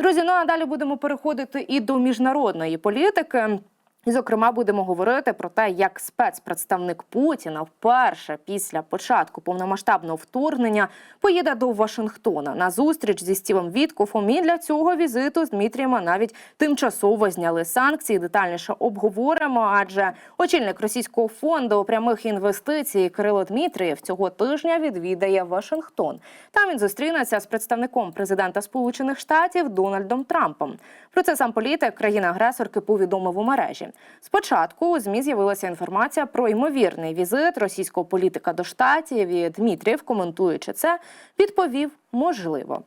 Друзі, ну а далі будемо переходити і до міжнародної політики. І, зокрема, будемо говорити про те, як спецпредставник Путіна вперше після початку повномасштабного вторгнення поїде до Вашингтона на зустріч зі Стівом Віткофом. І для цього візиту з Дмитрієм навіть тимчасово зняли санкції. Детальніше обговоримо. Адже очільник російського фонду прямих інвестицій Кирило Дмитрієв цього тижня відвідає Вашингтон. Там він зустрінеться з представником президента Сполучених Штатів Дональдом Трампом. Про це сам політик країни-агресорки повідомив у мережі. Спочатку у змі з'явилася інформація про ймовірний візит російського політика до штатів. І Дмитрів, коментуючи це, відповів можливо.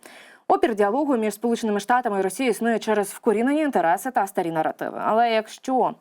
Опір діалогу між Сполученими Штатами і Росією існує через вкорінені інтереси та старі наративи. Але якщо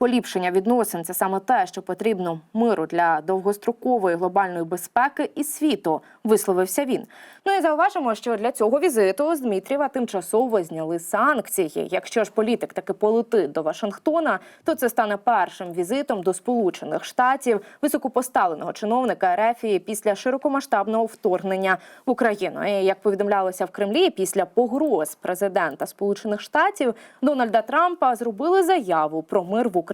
Поліпшення відносин це саме те, що потрібно миру для довгострокової глобальної безпеки і світу, висловився він. Ну і зауважимо, що для цього візиту з Дмитрієва тимчасово зняли санкції. Якщо ж політик таки полетить до Вашингтона, то це стане першим візитом до Сполучених Штатів високопоставленого чиновника Ерефії після широкомасштабного вторгнення в Україну. І як повідомлялося в Кремлі, після погроз президента Сполучених Штатів Дональда Трампа зробили заяву про мир в Україні.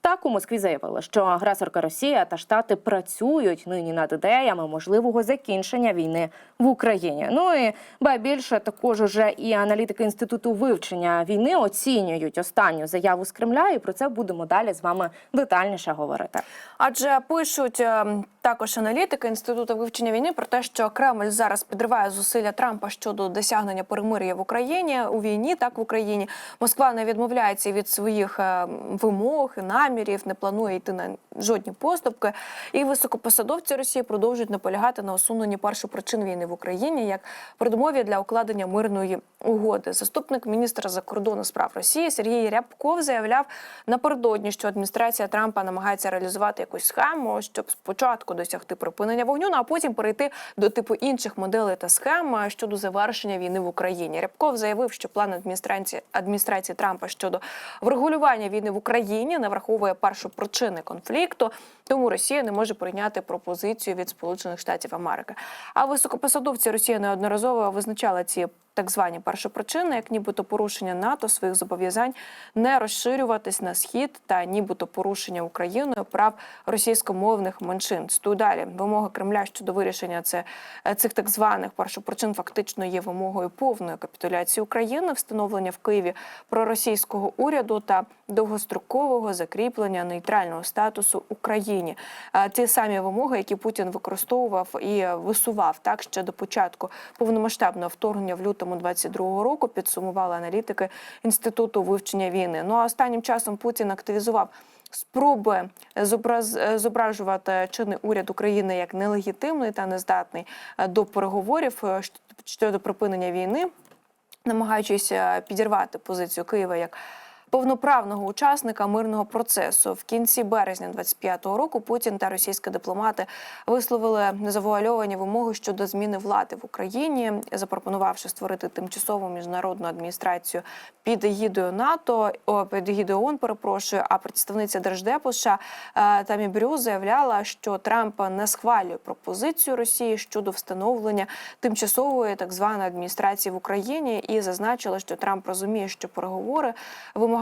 Так у Москві заявили, що агресорка Росія та Штати працюють нині над ідеями можливого закінчення війни в Україні. Ну і ба більше також уже і аналітики інституту вивчення війни оцінюють останню заяву з Кремля, і про це будемо далі з вами детальніше говорити. Адже пишуть е, також аналітики інституту вивчення війни про те, що Кремль зараз підриває зусилля Трампа щодо досягнення перемир'я в Україні у війні, так в Україні Москва не відмовляється від своїх е, вимог намірів, не планує йти на жодні поступки. І високопосадовці Росії продовжують наполягати на усуненні першопричин війни в Україні як передумові для укладення мирної угоди. Заступник міністра закордонних справ Росії Сергій Рябков заявляв напередодні, що адміністрація Трампа намагається реалізувати якусь схему, щоб спочатку досягти припинення вогню, ну а потім перейти до типу інших моделей та схем щодо завершення війни в Україні. Рябков заявив, що план адміністрації адміністрації Трампа щодо врегулювання війни в Україні не враховує першопричини конфлікту, тому Росія не може прийняти пропозицію від Сполучених Штатів Америки. А високопосадовці Росії неодноразово визначали ці так звані першопричини, як нібито порушення НАТО своїх зобов'язань не розширюватись на схід та нібито порушення Україною прав російськомовних меншин. Стою далі вимога Кремля щодо вирішення це е, цих так званих першопричин фактично є вимогою повної капітуляції України, встановлення в Києві проросійського уряду та довгострокового закріплення нейтрального статусу Україні. Ті самі вимоги, які Путін використовував і висував так ще до початку повномасштабного вторгнення в лютому 22-го року, підсумували аналітики інституту вивчення війни. Ну а останнім часом Путін активізував. Спроби зображувати чинний уряд України як нелегітимний та нездатний е, до переговорів е, щодо припинення війни, намагаючись е, підірвати позицію Києва як повноправного учасника мирного процесу. В кінці березня 25-го року Путін та російські дипломати висловили незавуальовані вимоги щодо зміни влади в Україні, запропонувавши створити тимчасову міжнародну адміністрацію під егідою НАТО, о, під егідою ООН, перепрошую. А представниця Держдепу США е, Тамі Брю заявляла, що Трамп не схвалює пропозицію Росії щодо встановлення тимчасової так званої адміністрації в Україні, і зазначила, що Трамп розуміє, що переговори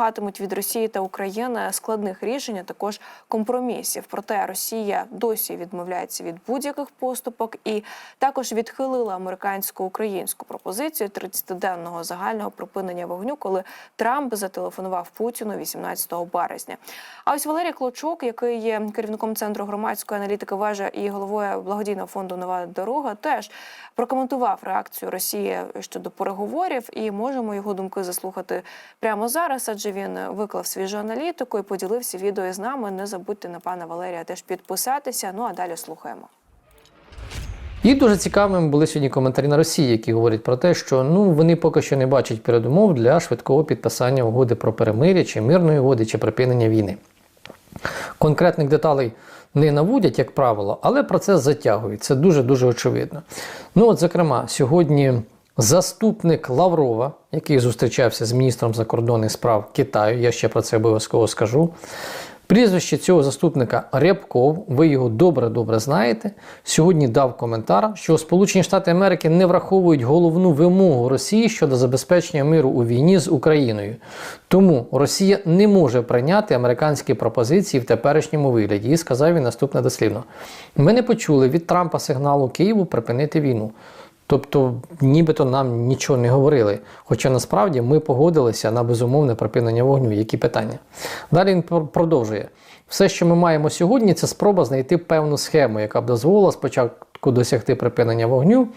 вимагатимуть від Росії та України складних рішень, а також компромісів. Проте Росія досі відмовляється від будь-яких поступок і також відхилила американсько-українську пропозицію 30-денного загального припинення вогню, коли Трамп зателефонував Путіну 18 березня. А ось Валерій Клочок, який є керівником центру громадської аналітики вежа і головою благодійного фонду Нова дорога, теж прокоментував реакцію Росії щодо переговорів, і можемо його думки заслухати прямо зараз, адже він виклав свіжу аналітику і поділився відео із нами. Не забудьте на пана Валерія теж підписатися. Ну а далі слухаємо. І дуже цікавими були сьогодні коментарі на Росії, які говорять про те, що ну вони поки що не бачать передумов для швидкого підписання угоди про перемир'я чи мирної угоди чи припинення війни. Конкретних деталей не наводять, як правило, але процес затягують. Це дуже-дуже очевидно. Ну, от, зокрема, сьогодні заступник Лаврова, який зустрічався з міністром закордонних справ Китаю, я ще про це обов'язково скажу, Прізвище цього заступника Рябков, ви його добре-добре знаєте. Сьогодні дав коментар, що Сполучені Штати Америки не враховують головну вимогу Росії щодо забезпечення миру у війні з Україною. Тому Росія не може прийняти американські пропозиції в теперішньому вигляді. І сказав він наступне дослівно: ми не почули від Трампа сигналу Києву припинити війну. Тобто, нібито нам нічого не говорили. Хоча насправді ми погодилися на безумовне припинення вогню. Які питання? Далі він продовжує. Все, що ми маємо сьогодні, це спроба знайти певну схему, яка б дозволила спочатку досягти припинення вогню,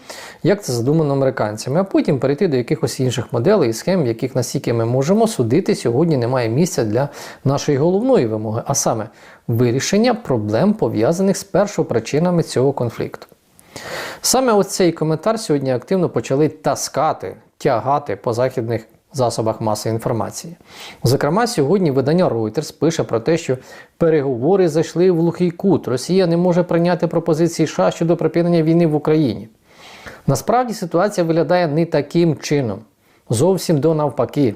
як це задумано американцями, а потім перейти до якихось інших моделей і схем, яких настільки ми можемо судити, сьогодні немає місця для нашої головної вимоги, а саме вирішення проблем пов'язаних з першопричинами цього конфлікту. Саме ось цей коментар сьогодні активно почали таскати, тягати по західних засобах масової інформації. Зокрема, сьогодні видання Reuters пише про те, що переговори зайшли в глухий кут. Росія не може прийняти пропозиції США щодо припинення війни в Україні. Насправді ситуація виглядає не таким чином, зовсім до навпаки.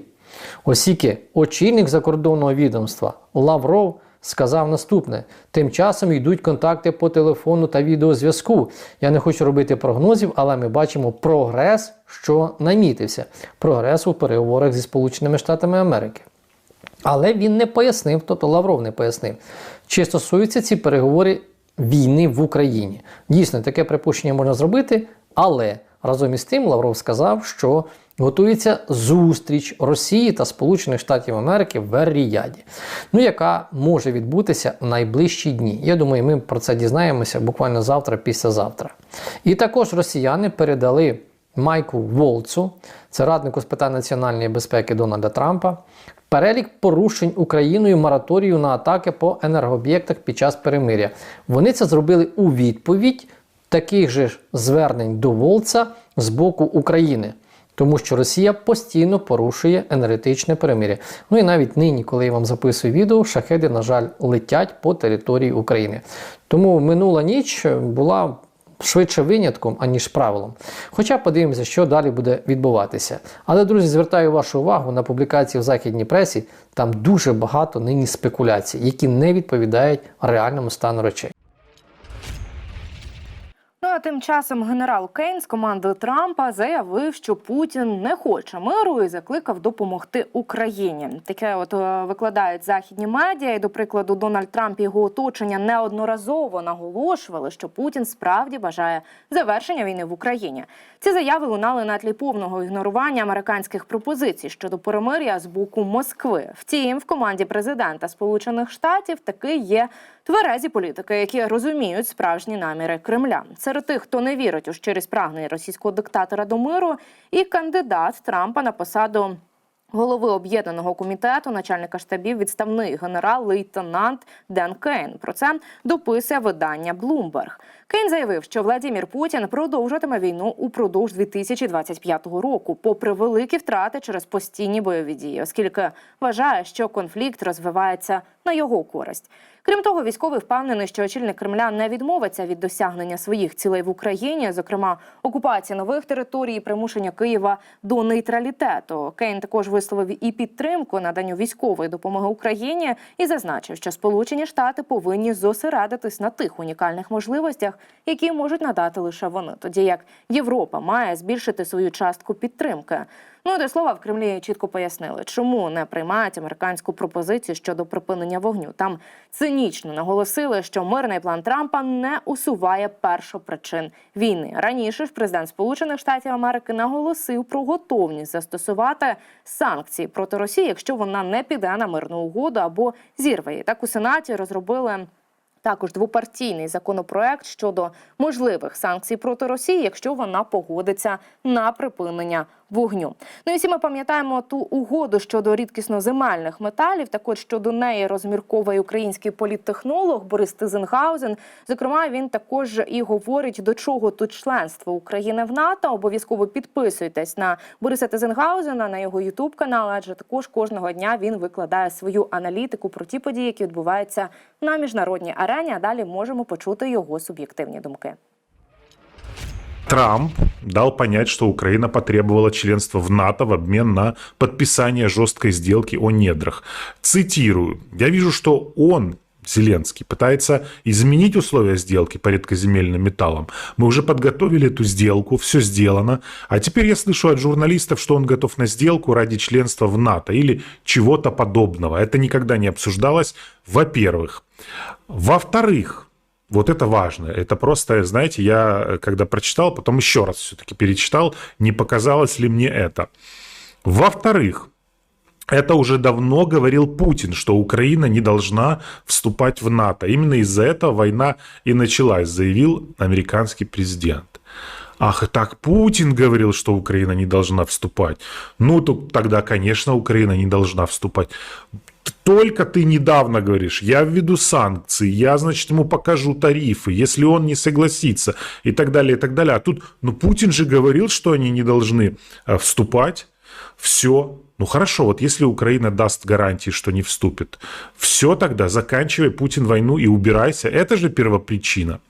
Оскільки очільник закордонного відомства Лавров сказав наступне: тим часом йдуть контакти по телефону та відеозв'язку. Я не хочу робити прогнозів, але ми бачимо прогрес, що намітився. Прогрес у переговорах зі Сполученими Штатами Америки. Але він не пояснив, тобто Лавров не пояснив, чи стосуються ці переговори війни в Україні. Дійсно, таке припущення можна зробити, але разом із тим Лавров сказав, що готується зустріч Росії та Сполучених Штатів Америки в Ер-Ріяді, ну яка може відбутися в найближчі дні. Я думаю, ми про це дізнаємося буквально завтра, післязавтра. І також росіяни передали Майку Волцу, це раднику з питань національної безпеки Дональда Трампа, перелік порушень Україною мораторію на атаки по енергооб'єктах під час перемиря. Вони це зробили у відповідь таких же звернень до Волца з боку України. Тому що Росія постійно порушує енергетичне перемир'я. Ну і навіть нині, коли я вам записую відео, шахеди, на жаль, летять по території України. Тому минула ніч була швидше винятком, аніж правилом. Хоча подивимося, що далі буде відбуватися. Але, друзі, звертаю вашу увагу на публікації в західній пресі. Там дуже багато нині спекуляцій, які не відповідають реальному стану речей. Тим часом генерал Кейн з команди Трампа заявив, що Путін не хоче миру і закликав допомогти Україні. Таке от е, викладають західні медіа. І, до прикладу, Дональд Трамп і його оточення неодноразово наголошували, що Путін справді бажає завершення війни в Україні. Ці заяви лунали на тлі повного ігнорування американських пропозицій щодо перемир'я з боку Москви. Втім, в команді президента Сполучених Штатів таки є тверезі політики, які розуміють справжні наміри Кремля. Серед тих, хто не вірить у щирість прагнення російського диктатора до миру, і кандидат Трампа на посаду. Голови об'єднаного комітету, начальника штабів, відставний генерал-лейтенант Ден Кейн. Про це дописує видання Bloomberg. Кейн заявив, що Владімір Путін продовжуватиме війну упродовж 2025 року, попри великі втрати через постійні бойові дії, оскільки вважає, що конфлікт розвивається на його користь. Крім того, військовий впевнений, що очільник Кремля не відмовиться від досягнення своїх цілей в Україні, зокрема окупації нових територій, і примушення Києва до нейтралітету. Кейн також висловив і підтримку наданню військової допомоги Україні і зазначив, що Сполучені Штати повинні зосередитись на тих унікальних можливостях, які можуть надати лише вони, тоді як Європа має збільшити свою частку підтримки. Ну до слова, в Кремлі чітко пояснили, чому не приймають американську пропозицію щодо припинення вогню. Там цинічно наголосили, що мирний план Трампа не усуває першопричин війни. Раніше ж президент Сполучених Штатів Америки наголосив про готовність застосувати санкції проти Росії, якщо вона не піде на мирну угоду або зірве її. Так у сенаті розробили. Також двопартійний законопроект щодо можливих санкцій проти Росії, якщо вона погодиться на припинення вогню. Ну і всі ми пам'ятаємо ту угоду щодо рідкісно-земельних металів. Так от щодо неї розмірковує український політтехнолог Борис Тизенгаузен. Зокрема, він також і говорить, до чого тут членство України в НАТО. Обов'язково підписуйтесь на Бориса Тизенгаузена на його Ютуб канал, адже також кожного дня він викладає свою аналітику про ті події, які відбуваються на міжнародній арені. А далі можемо почути його суб'єктивні думки. Трамп дал понять, что Украина потребовала членства в НАТО в обмен на подписание жесткой сделки о недрах. Цитирую. «Я вижу, что он Зеленский пытается изменить условия сделки по редкоземельным металлам. Мы уже подготовили эту сделку, все сделано. А теперь я слышу от журналистов, что он готов на сделку ради членства в НАТО или чего-то подобного. Это никогда не обсуждалось, во-первых. Во-вторых, вот это важно. Это просто, знаете, я э, когда прочитал, потом еще раз все-таки перечитал, не показалось ли мне это. Во-вторых, это уже давно говорил Путин, что Украина не должна вступать в НАТО. Именно из-за этого война и началась, заявил американский президент. Ах, так Путин говорил, что Украина не должна вступать. Ну, то тогда, конечно, Украина не должна вступать. Только ты недавно говоришь, я введу санкции, я, значит, ему покажу тарифы, если он не согласится и так далее, и так далее. А тут, ну, Путин же говорил, что они не должны э, вступать. Все. Ну хорошо, вот если Украина даст гарантии, что не вступит, все тогда, заканчивай Путин войну и убирайся. Это же первопричина.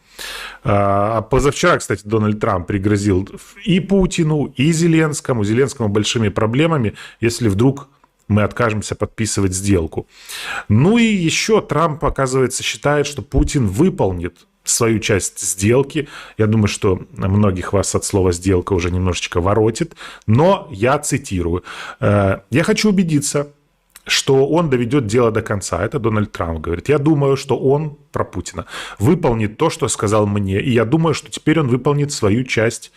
А позавчера, кстати, Дональд Трамп пригрозил и Путину, и Зеленскому, Зеленскому большими проблемами, если вдруг мы откажемся подписывать сделку. Ну и еще Трамп, оказывается, считает, что Путин выполнит свою часть сделки. Я думаю, что многих вас от слова «сделка» уже немножечко воротит. Но я цитирую. «Э, «Я хочу убедиться, что он доведет дело до конца. Это Дональд Трамп говорит. Я думаю, что он, про Путина, выполнит то, что сказал мне. И я думаю, что теперь он выполнит свою часть,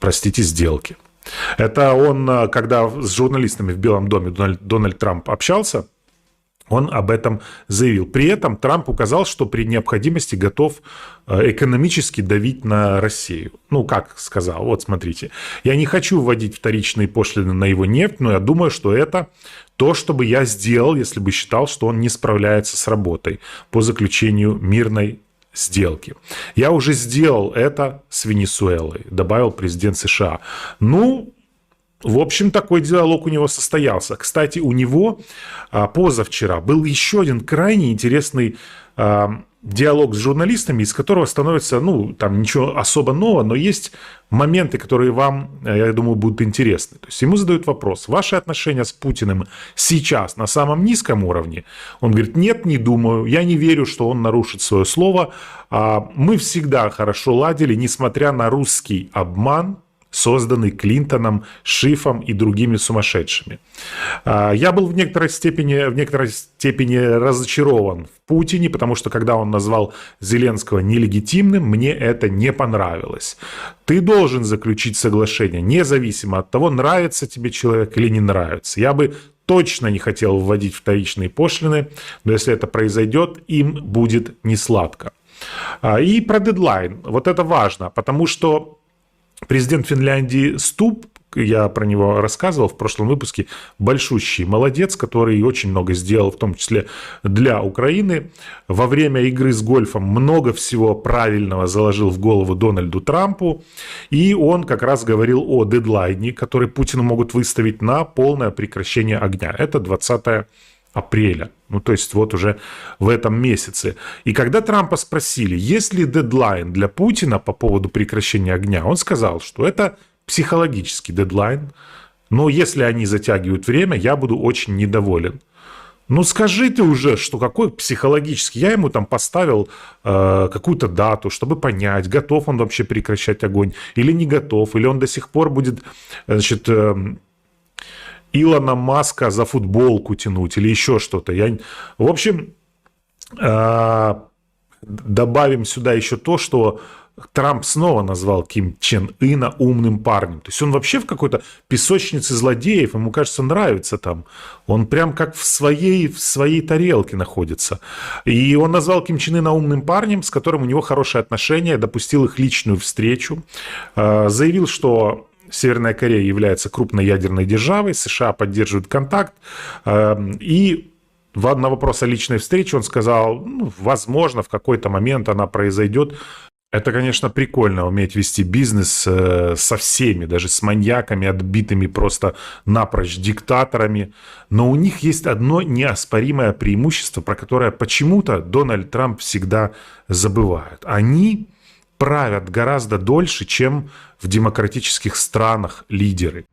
простите, сделки. Это он, э, когда с журналистами в Белом доме Дональд, Дональд Трамп общался, он об этом заявил. При этом Трамп указал, что при необходимости готов э, экономически давить на Россию. Ну, как сказал, вот смотрите, я не хочу вводить вторичные пошлины на его нефть, но я думаю, что это то, что бы я сделал, если бы считал, что он не справляется с работой по заключению мирной сделки. Я уже сделал это с Венесуэлой, добавил президент США. Ну, в общем, такой диалог у него состоялся. Кстати, у него а, позавчера был еще один крайне интересный диалог с журналистами, из которого становится, ну, там ничего особо нового, но есть моменты, которые вам, я думаю, будут интересны. То есть ему задают вопрос, ваши отношения с Путиным сейчас на самом низком уровне? Он говорит, нет, не думаю, я не верю, что он нарушит свое слово. А, мы всегда хорошо ладили, несмотря на русский обман, созданный Клинтоном, Шифом и другими сумасшедшими. А, я был в некоторой степени, в некоторой степени разочарован в Путине, потому что когда он назвал Зеленского нелегитимным, мне это не понравилось. Ты должен заключить соглашение, независимо от того, нравится тебе человек или не нравится. Я бы точно не хотел вводить вторичные пошлины, но если это произойдет, им будет не сладко. А, и про дедлайн. Вот это важно, потому что Президент Финляндии Ступ, я про него рассказывал в прошлом выпуске, большущий молодец, который очень много сделал, в том числе для Украины. Во время игры с гольфом много всего правильного заложил в голову Дональду Трампу, и он как раз говорил о дедлайне, который Путину могут выставить на полное прекращение огня. Это 20 апреля. Ну, то есть вот уже в этом месяце. И когда Трампа спросили, есть ли дедлайн для Путина по поводу прекращения огня, он сказал, что это психологический дедлайн. Но если они затягивают время, я буду очень недоволен. Ну скажи ты уже, что какой психологический. Я ему там поставил э, какую-то дату, чтобы понять, готов он вообще прекращать огонь или не готов, или он до сих пор будет значит, э, Илона Маска за футболку тянуть или еще что-то. Я... В общем, а, добавим сюда еще то, что Трамп снова назвал Ким Чен Ына умным парнем. То есть он вообще в какой-то песочнице злодеев, ему кажется, нравится там. Он прям как в своей, в своей тарелке находится. И он назвал Ким Чен Ына умным парнем, с которым у него хорошие отношения, допустил их личную встречу, а, заявил, что Северная Корея является крупной ядерной державой, США поддерживают контакт, эм, и на вопрос о личной встрече он сказал, ну, возможно, в какой-то момент она произойдет. Это, конечно, прикольно уметь вести бизнес э, со всеми, даже с маньяками, отбитыми просто напрочь диктаторами. Но у них есть одно неоспоримое преимущество, про которое почему-то Дональд Трамп всегда забывает. Они правят гораздо дольше, чем в демократических странах лидеры.